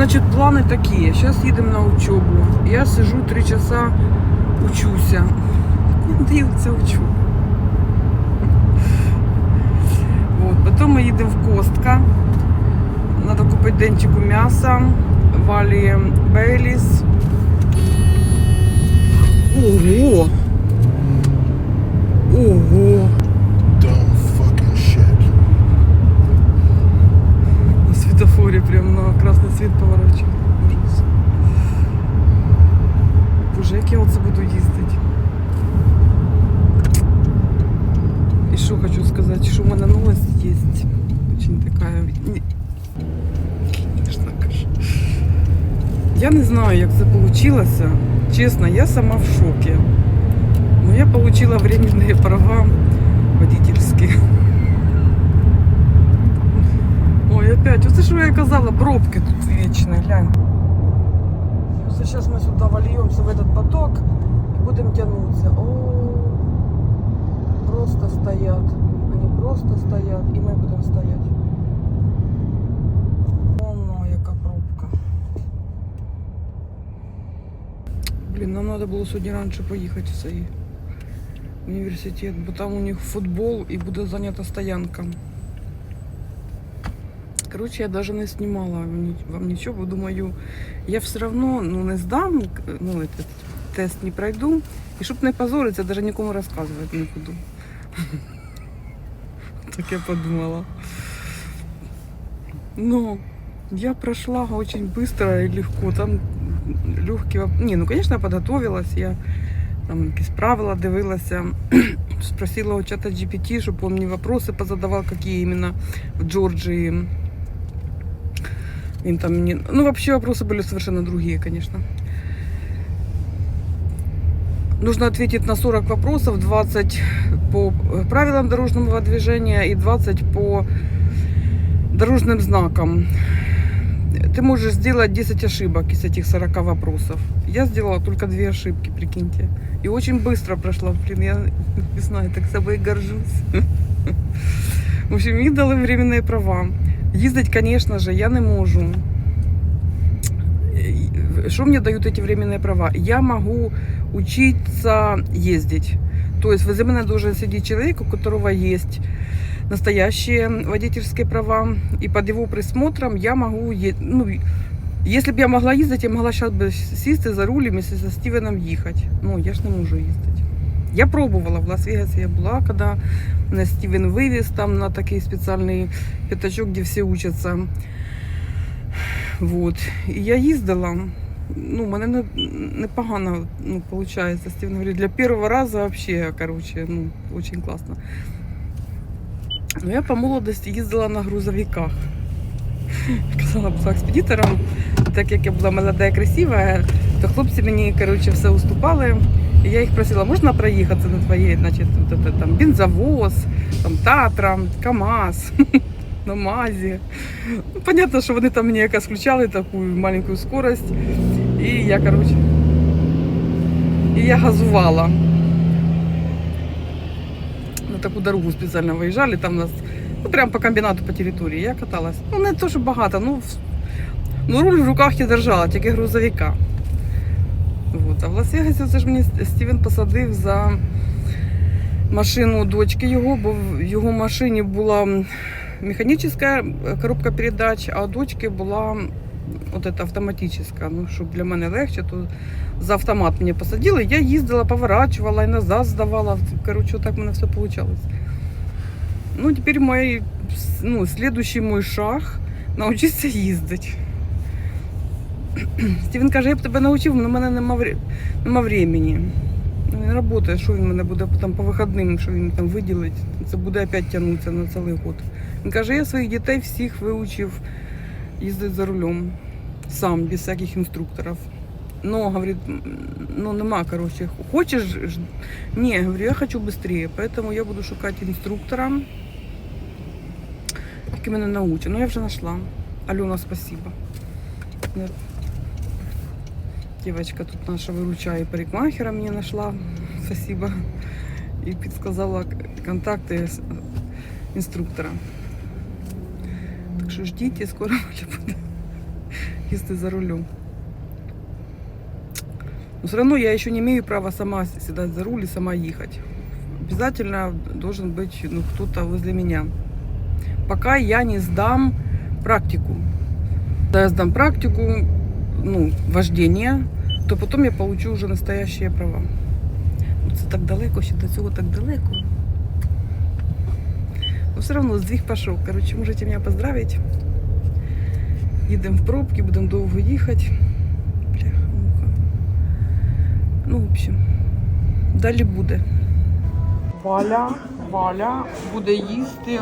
Значит, планы такие. Сейчас едем на учебу. Я сижу три часа, учуся. Дивиться учу. Вот. Потом мы едем в Костка. Надо купить денчику мяса. Вали Бейлис. Ого! І що хочу сказати, що в мене новость є. Очень такая. не- Конечно, каже. Я не знаю, як це вийшло. Чесно, я сама в шокі. Но я получила временные права водительские. Ой, опять, оце що я казала, пробки тут вічні, глянь. Оце зараз ми сюди вольємося в этот поток і будемо тягнутися. О, просто стоять. Вони просто стоять, і ми будемо стояти. Воно, яка пробка. Блін, нам треба було сьогодні раніше поїхати в цей університет, бо там у них футбол і буде зайнята стоянка. Короче, я даже не снимала вам ни- вам ничего, бо думаю, я все равно ну, не здам, к- ну, этот тест не пройду. І щоб не позориться, даже нікому розказувати не буду. Так я подумала. Но я прошла очень быстро и легко. Там легкие... воп- Не, ну, конечно, я подготовилась. Я там якісь правила дивилася. Спросила у чата GPT, щоб он мне вопросы позадавал, какие именно в Джорджии им там не... Ну, вообще вопросы были совершенно другие, конечно. Нужно ответить на 40 вопросов, 20 по э, правилам дорожного движения и 20 по дорожным знакам. Ты можешь сделать 10 ошибок из этих 40 вопросов. Я сделала только две ошибки, прикиньте. И очень быстро прошла. Блин, я не знаю, так собой горжусь. В общем, мені дали временные права. Їздить, конечно же, я не можу. Что мне дают эти временные права? Я могу учиться ездить. То есть возле меня должен сидеть человек, у которого есть настоящие водительские права. И под его присмотром я могу... е- Ну, если бы я могла ездить, я могла сейчас бы сісти за рулем і со Стівеном їхати. Ну, я ж не можу їздити. Я пробувала в Лас-Вегасі, я була, коли мене Стівен вивіз там на такий спеціальний п'ятачок, де всі учаться. Вот. І я їздила. Ну, у мене не- непогано ну, виходить. Стівен говорить, для першого разу вообще, короче, ну, очень класно. Ну, я по молодості їздила на грузовиках. Казала б експедитором, так як я була молода і красива, то хлопці мені короче, все уступали. І я їх просила, можна проїхатися на твоєї, значить, там, бензовоз, там, Татра, КАМАЗ, на МАЗі. Ну, понятно, що вони там мені якось включали таку маленьку скорость. І я, короче, і я газувала. На таку дорогу спеціально виїжджали, там нас, ну, прямо по комбінату по території. Я каталась. Ну, не то, що багато, ну, ну руль в руках я держала, тільки грузовика. Вот. А в Лас-Вегасі це ж мені Стівен посадив за машину дочки його, бо в його машині була механічна коробка передач, а у дочки була от эта автоматическая. Ну, щоб для мене легче, то за автомат мене посадили. Я їздила, поворачувала і назад здавала. Короче, так в мене все получалось. Ну, тепер мой, ну, следующий мой шаг навчитися їздити. Стівен каже, я б тебе навчив, але в мене нема, вре- нема времени. Він працює, що він мене буде там по вихідним, що він там виділить. Це буде опять тягнутися на цілий год. Він каже, я своїх дітей всіх вивчив їздити за рулем сам, без всяких інструкторів. Ну, говорит, м, ну нема, короче, хочеш? ж- Ні, говорю, я хочу быстрее, поэтому я буду шукати інструктора, який мене научить. Ну, я вже знайшла. Альона, спасибо. Мне Девочка тут наша выручая парикмахера мне нашла. Спасибо. И подсказала к- контакты с- инструктора. Так что ждите, скоро Оля буде їсти за рулем. Но все равно я еще не имею права сама сідати за руль и сама ехать. Обязательно должен быть ну, кто-то возле меня. Пока я не сдам практику. Когда я сдам практику, ну, вождения, то потом я получу уже настоящие права. Ну, Це так далеко, ще до цього так далеко. Но все равно здвиг пошел. Короче, можете меня поздравить. Їдемо в пробки, будемо довго їхати. Бляха-муха. Ну, в общем, далі буде. Валя, Валя буде їсти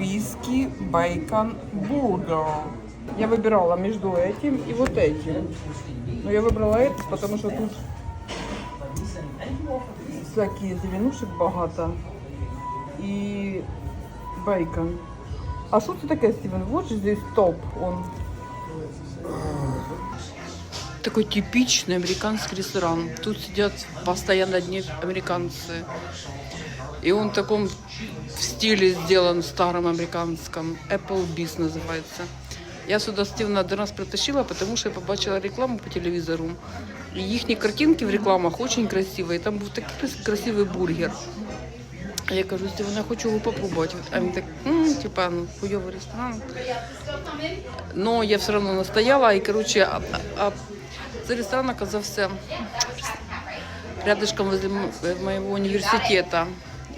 віскі, бейкон, бургер. Я вибирала між этим і вот этим. Но я вибрала этот, потому що тут всякі зеленушек багато. І бейкон. А що це таке, Стивен? Вот здесь топ он. Такой типичный американский ресторан. Тут сидят постоянно одни американцы. И он в таком в стиле сделан старом американском. Applebee's называется. Я сюда Стивена один раз притащила, потому что я побачила рекламу по телевизору. И их картинки в рекламах очень красивые. Там был такий крас- красивий бургер. Я кажу, Стивен, я хочу його попробувати. А він так, м, типа, ну, хуйовий ресторан. Но я все равно настояла, и, короче, а, а, цей ресторан оказався рядышком возле м- э, моего университета.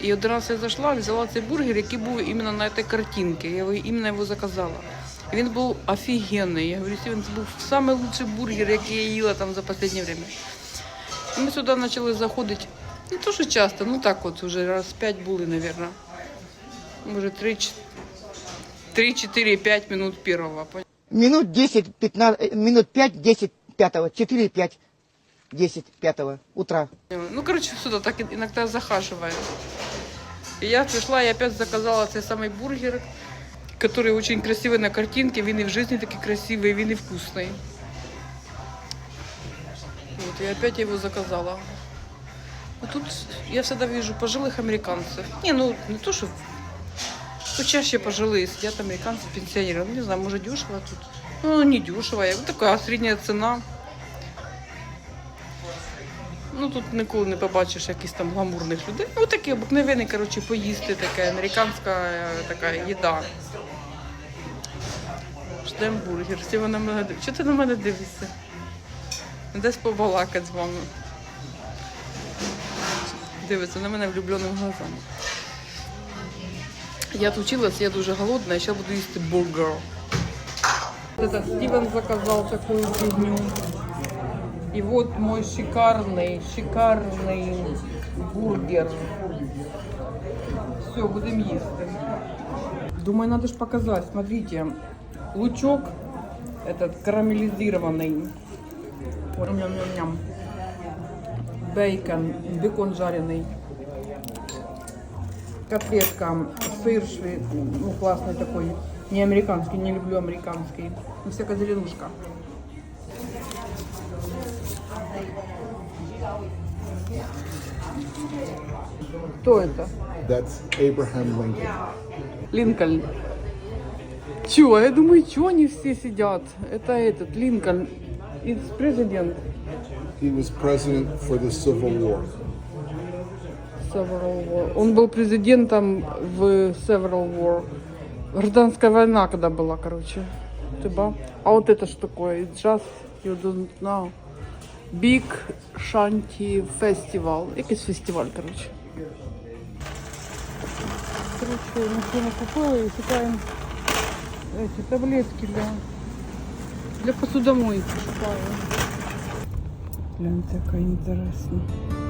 І один раз я зайшла, взяла цей бургер, який був іменно на цій картинці. Я його, іменно його заказала. І він був офігенний. Я говорю, Стівен, це був лучший бургер, який я їла там за останнє время. І ми сюди почали заходити не то, що часто, ну так от уже раз п'ять були, мабуть. Може, три, ч- три, чотири, п'ять минут первого. Минут 10, 15, э, минут 5, 10, 5, 4, 5, 10, 5 утра. Ну, короче, сюда так иногда захаживаю. И я пришла и опять заказала цей самый бургер, который очень красивый на картинке. Він і в жизни такий красивый, він і вкусный. Вот, и опять я его заказала. Ну, тут я всегда вижу пожилых американцев. Не, ну, не то, что... Ну, чаще пожилые сидят американцы, пенсионеры. Ну, не знаю, может, дешево тут. Ну, не дешево. Вот такая средняя цена. Ну тут ніколи не побачиш якихось там гламурних людей. Ну такі обикновені, коротше, поїсти таке, американська е, така їда. Ждем бургер. Всі ви на мене дивляться. Чого ти на мене дивишся? Десь побалакати з вами. Дивиться на мене влюбленими глазами. Я отучилась, я дуже голодна, і зараз буду їсти бургер. Это Стивен заказал такую фигню. И вот мой шикарный, шикарный бургер. Все, будем есть. Думаю, надо же показать. Смотрите, лучок этот карамелизированный. Ням-ням-ням. Бейкон, бекон жареный. Котлетка, сыр шве- ну классный такой, не американский, не люблю американский. Ну, всякая зеленушка. Кто это? That's Abraham Lincoln. Линкольн. Чё? Я думаю, чё они все сидят? Это этот, Линкольн. It's президент. He was president for the Civil War. Several War. Он был президентом в Several War. Гражданская война когда была, короче. Типа. А вот это что такое? It's just you don't know. Big Shanty Festival. Якийсь фестиваль, короче. Короче, машину купила и шукаем эти таблетки для, для посудомойки шукаю. Гляньте, яка інтересна. Палка.